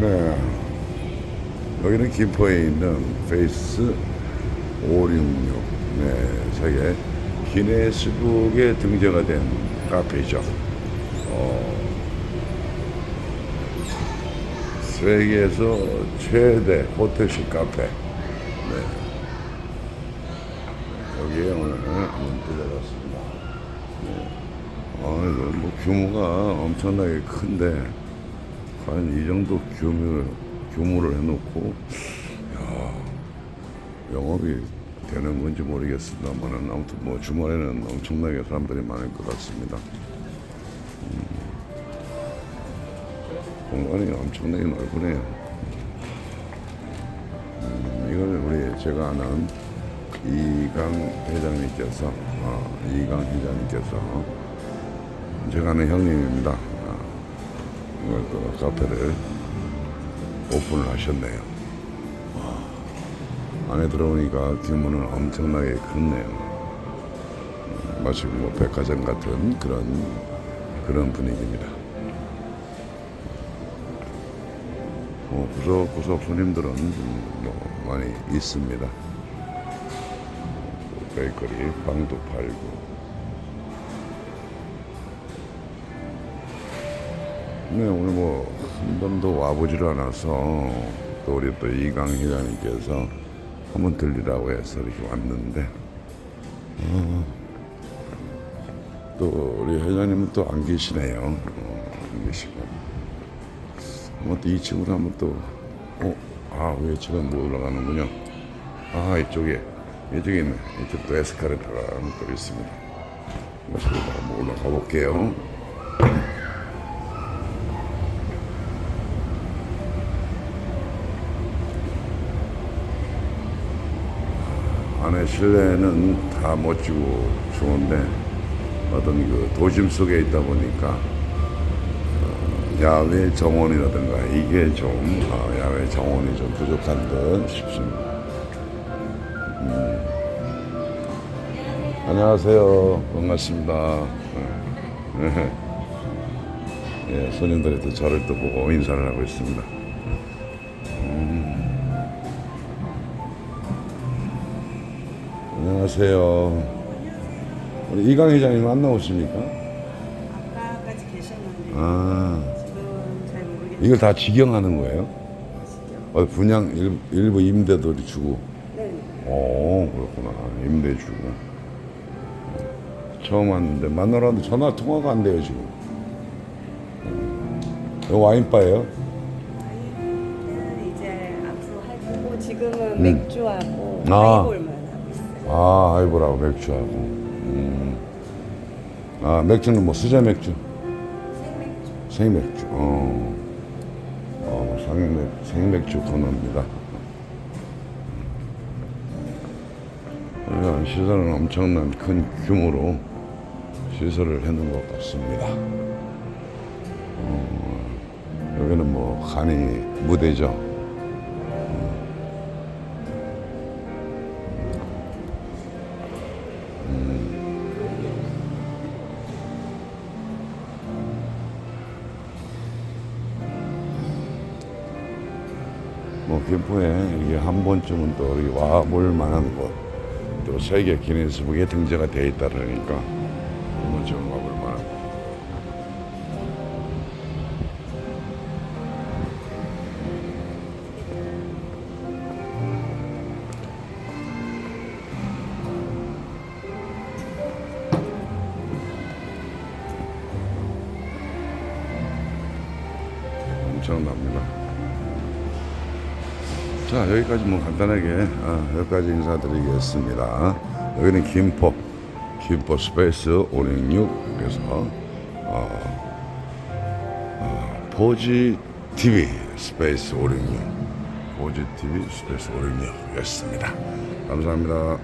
네. 여기는 김포에 있는 페이스 566. 네. 세계 기네스북에 등재가 된 카페죠. 어, 세계에서 최대 호텔식 카페. 네. 여기에 오늘 문을 열었습니다. 아, 이거 뭐 규모가 엄청나게 큰데 과연 이 정도 규모 규모를 해놓고 야 영업이 되는 건지 모르겠습니다만은 아무튼 뭐 주말에는 엄청나게 사람들이 많을 것 같습니다. 음, 공간이 엄청나게 넓으네요. 음, 이걸 우리 제가 아는 이강 회장님께서 어, 이강 회장님께서 제가 아는 형님입니다. 아, 또 카페를 오픈을 하셨네요. 와, 안에 들어오니까 규모는 엄청나게 크네요. 음, 마치 뭐 백화점 같은 그런 그런 분위기입니다. 어, 구석구석 손님들은 음, 뭐 많이 있습니다. 베이커리 빵도 팔고 네, 오늘 뭐 한 번도 와보지를 않아서 또 우리 또 이강 회장님께서 한번 들리라고 해서 이렇게 왔는데 어, 또 우리 회장님은 또 안 계시네요. 어, 안 계시고 한번 또 2층으로 한번 또 어, 아, 왜 제가 못 올라가는군요. 아, 이쪽에 이쪽에 있네. 이쪽도 에스카레이터가 또 있습니다. 저기다 한번 올라가 볼게요. 안에 실내는 다 멋지고 좋은데 어떤 그 도심 속에 있다 보니까 어, 야외 정원이라든가 이게 좀 어, 야외 정원이 좀 부족한 듯 싶습니다. 음. 안녕하세요. 반갑습니다. 네. 예, 손님들이 또 저를 또 보고 인사를 하고 있습니다. 안녕하세요. 우리 이강 회장님 안 나오십니까? 아까까지 계셨는데 아, 지금 잘 모르겠어요. 이걸 다 직영하는 거예요? 어, 분양 일, 일부 임대도 주고. 네. 오, 그렇구나. 임대 주고. 처음 왔는데 만나러 왔는데 전화 통화가 안 돼요 지금. 이거 와인바예요? 아이는 이제 앞으로 할 거고 지금은 음. 맥주하고 아. 하이볼 아, 하이볼하고 맥주하고. 음. 아, 맥주는 뭐 수제 맥주? 생맥주. 생맥주. 어. 어, 생맥, 생맥주 코너입니다. 그러니까 시설은 엄청난 큰 규모로 시설을 해놓은 것 같습니다. 어, 여기는 뭐 간이 무대죠. 뭐 김포에 이게 한 번쯤은 또 와볼 만한 곳, 또 세계 기네스북에 등재가 돼 있다라니까 한 번쯤 와볼 만한 곳. 엄청납니다. 자 여기까지 뭐 간단하게 아, 여기까지 인사드리겠습니다. 여기는 김포 김포 스페이스 566에서 어, 어, 포지 TV 스페이스 566 포지 TV 스페이스 566였습니다. 감사합니다.